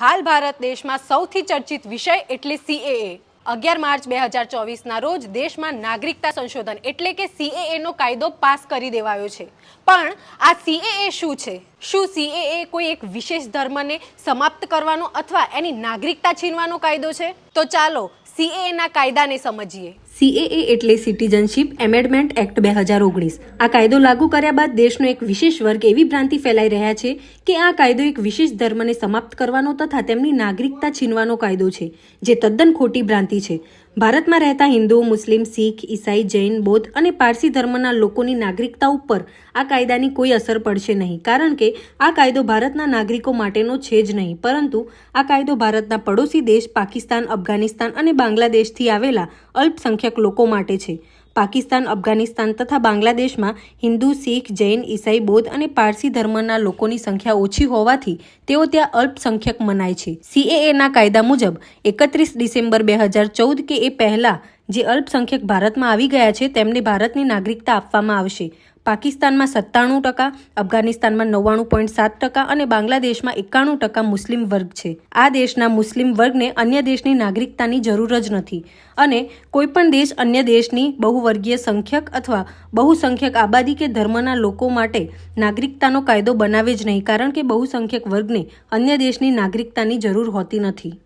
હાલ ભારત દેશમાં સૌથી ચર્ચિત વિષય એટલે સીએએ અગિયાર માર્ચ બે હજાર ચોવીસના રોજ દેશમાં નાગરિકતા સંશોધન એટલે કે સીએએનો કાયદો પાસ કરી દેવાયો છે. પણ આ સીએએ શું છે? શું સીએએ કોઈ એક વિશેષ ધર્મને સમાપ્ત કરવાનો અથવા એની નાગરિકતા છીનવાનો કાયદો છે? તો ચાલો સીએએના કાયદાને સમજીએ. સીએએ એટલે સિટીઝનશીપ એમેન્ડમેન્ટ એક્ટ બે હજાર ઓગણીસ. આ કાયદો લાગુ કર્યા બાદ દેશનો એક વિશેષ વર્ગ એવી ભ્રાંતિ ફેલાઈ રહ્યા છે કે આ કાયદો એક વિશેષ ધર્મને સમાપ્ત કરવાનો તથા તેમની નાગરિકતા છીનવાનો કાયદો છે, જે તદ્દન ખોટી ભ્રાંતિ છે. ભારતમાં રહેતા હિન્દુ, મુસ્લિમ, શીખ, ઈસાઈ, જૈન, બૌદ્ધ અને પારસી ધર્મના લોકોની નાગરિકતા ઉપર આ કાયદાની કોઈ અસર પડશે નહીં. કારણ કે આ કાયદો ભારતના નાગરિકો માટેનો છે જ નહીં. પરંતુ આ કાયદો ભારતના પડોશી દેશ પાકિસ્તાન, અફઘાનિસ્તાન અને બાંગ્લાદેશથી આવેલા અલ્પસંખ્યક લોકો માટે છે. પાકિસ્તાન, અફઘાનિસ્તાન તથા બાંગ્લાદેશમાં હિન્દુ, શીખ, જૈન, ઈસાઈ, બૌદ્ધ અને પારસી ધર્મના લોકોની સંખ્યા ઓછી હોવાથી તેઓ ત્યાં અલ્પસંખ્યક મનાય છે. સીએએના કાયદા મુજબ એકત્રીસ ડિસેમ્બર બે હજાર ચૌદ કે એ પહેલા જે અલ્પસંખ્યક ભારતમાં આવી ગયા છે તેમને ભારતની નાગરિકતા આપવામાં આવશે. પાકિસ્તાનમાં સત્તાણું ટકા, અફઘાનિસ્તાનમાં નવ્વાણું પોઈન્ટ સાત ટકા અને બાંગ્લાદેશમાં એકાણું ટકા મુસ્લિમ વર્ગ છે. આ દેશના મુસ્લિમ વર્ગને અન્ય દેશની નાગરિકતાની જરૂર જ નથી અને કોઈપણ દેશ અન્ય દેશની બહુવર્ગીય સંખ્યક અથવા બહુસંખ્યક આબાદી કે ધર્મના લોકો માટે નાગરિકતાનો કાયદો બનાવે જ નહીં, કારણ કે બહુસંખ્યક વર્ગને અન્ય દેશની નાગરિકતાની જરૂર હોતી નથી.